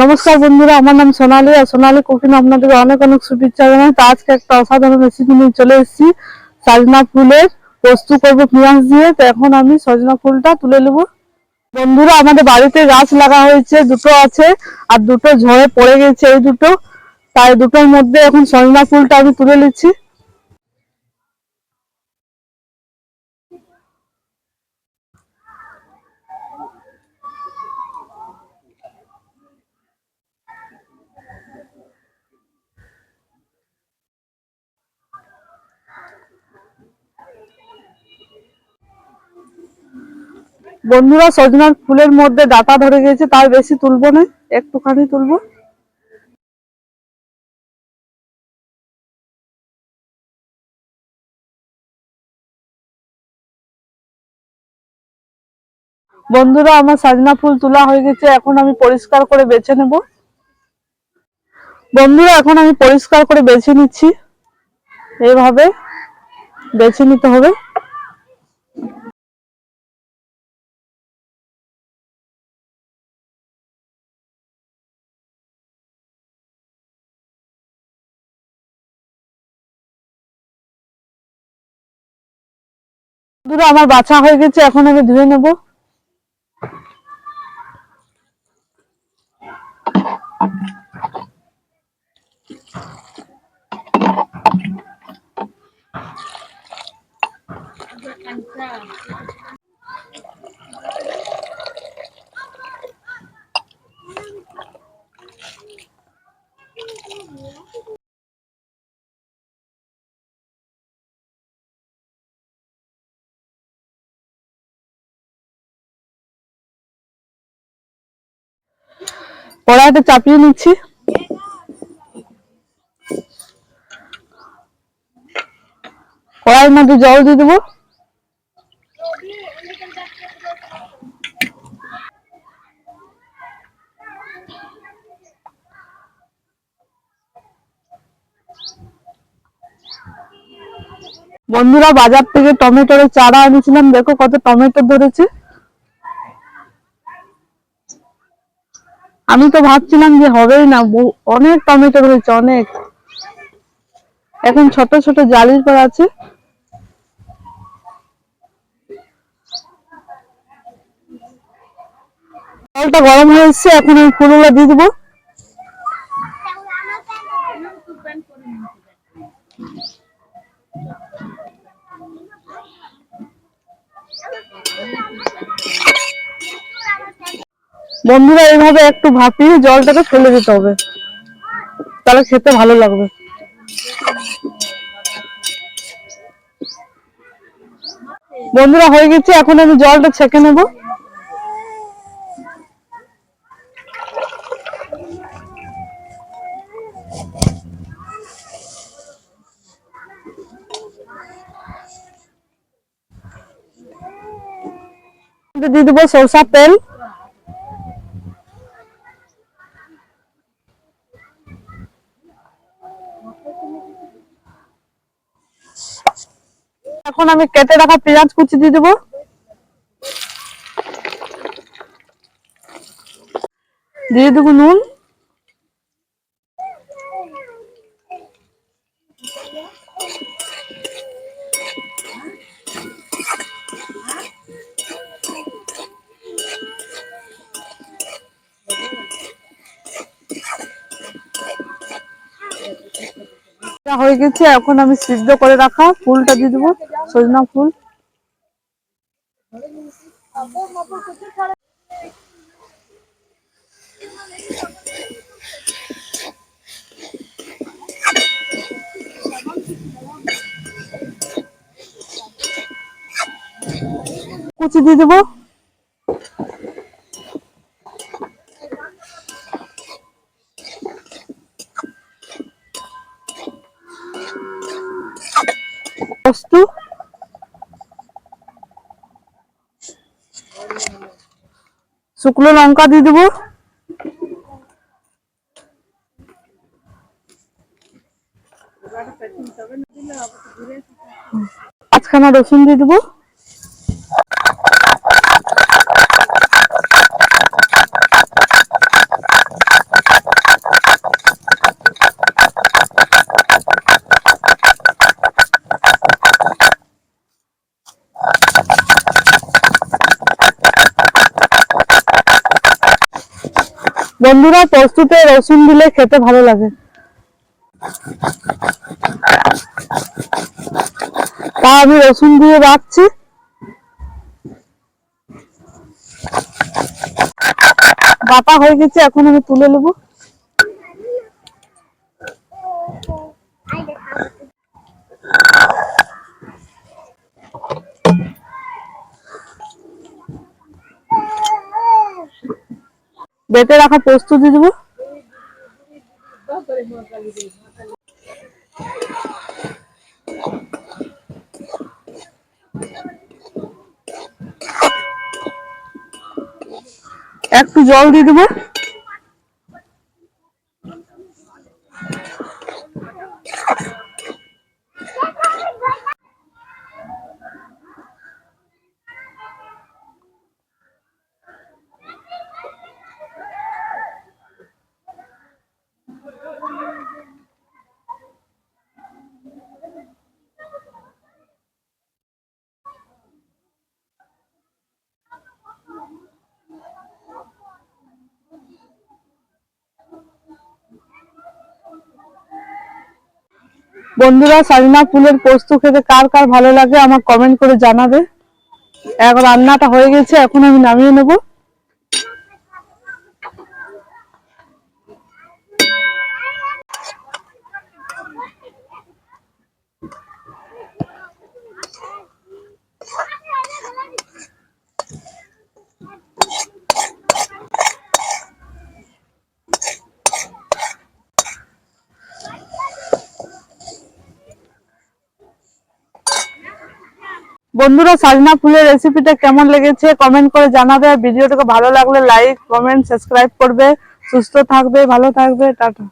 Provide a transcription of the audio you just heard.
নমস্কার বন্ধুরা, আমার নাম সোনালী, আর সোনালী কুকিং আপনাদের অনেক অনেক শুভেচ্ছা জানাই। তো আজকে একটা অসাধারণ রেসিপি নিয়ে চলে এসেছি। সজনা ফুলের পোস্ত করব পেঁয়াজ দিয়ে। তো এখন আমি সজনা ফুলটা তুলে নেব। বন্ধুরা, আমাদের বাড়িতে গাছ লাগা হয়েছে, দুটো আছে, আর দুটো ঝড়ে পড়ে গেছে এই দুটো। তাই দুটোর মধ্যে এখন সজনা ফুলটা আমি তুলে নিচ্ছি। বন্ধুরা, সজনার ফুলের মধ্যে ডাটা ধরে গেছে তাই বেশি তুলবো না, একটুখানি তুলবো। বন্ধুরা, আমার সাজনা ফুল তোলা হয়ে গেছে, এখন আমি পরিষ্কার করে বেছে নেব। বন্ধুরা, এখন আমি পরিষ্কার করে বেছে নিচ্ছি। এইভাবে বেছে নিতে হবে। বন্ধুরা আমার বাছা হয়ে গেছে এখন আমি ধুয়ে নেব। কড়াইতে চাপিয়ে নিচ্ছি। কড়াইয়ের মধ্যে জল দিয়ে দেবো। বন্ধুরা, বাজার থেকে টমেটোর চারা এনেছিলাম। দেখো কত টমেটো ধরেছে। আমি তো ভাবছিলাম যে হবেই না অনেক টমেটো রয়েছে, অনেক। এখন ছোট ছোট জালির পর আছে। জলটা গরম হয়ে এখন আমি ফুলগুলো দিয়ে দেবো। বন্ধুরা, এইভাবে একটু ভাপিয়ে জলটাকে ফেলে দিতে হবে। তাহলে খেতে ভালো লাগবে। বন্ধুরা, হয়ে গেছে। এখন আমি জলটা ছেঁকে নেব। দিয়ে দেবো সরষার তেল। এখন আমি কেটে রাখা পেঁয়াজ কুচি দিয়ে দেবো। দিয়ে দেবো নুন। এটা হয়ে গেছে, এখন আমি সিদ্ধ করে রাখা ফুলটা দিয়ে দেবো, সজনা ফুল। কুচি দিয়ে দেবো। পোস্ত শুকনো লঙ্কা দিয়ে দেবো। পাঁচখানা রসুন দিয়ে দেবো। বন্ধুরা পোস্ততে রসুন দিলে খেতে ভালো লাগে। তা আমি রসুন দিয়ে রাখছি। বাটা হয়ে গেছে, এখন আমি তুলে নেব। বেটে রাখা প্রস্তুতি দেবো। একটু জল দিয়ে দেবো। বন্ধুরা সালিনা ফুলের পোস্ত খেতে কার কার ভালো লাগে আমার কমেন্ট করে জানাবে। এখন রান্নাটা হয়ে গেছে, এখন আমি নামিয়ে নেব। বন্ধুরা, সাজনা ফুলের রেসিপিটা কেমন লেগেছে? কমেন্ট করে জানাবে আর ভিডিওটাকে ভালো লাগলে লাইক কমেন্ট সাবস্ক্রাইব করবে। সুস্থ থাকবে, ভালো থাকবে, টাটা।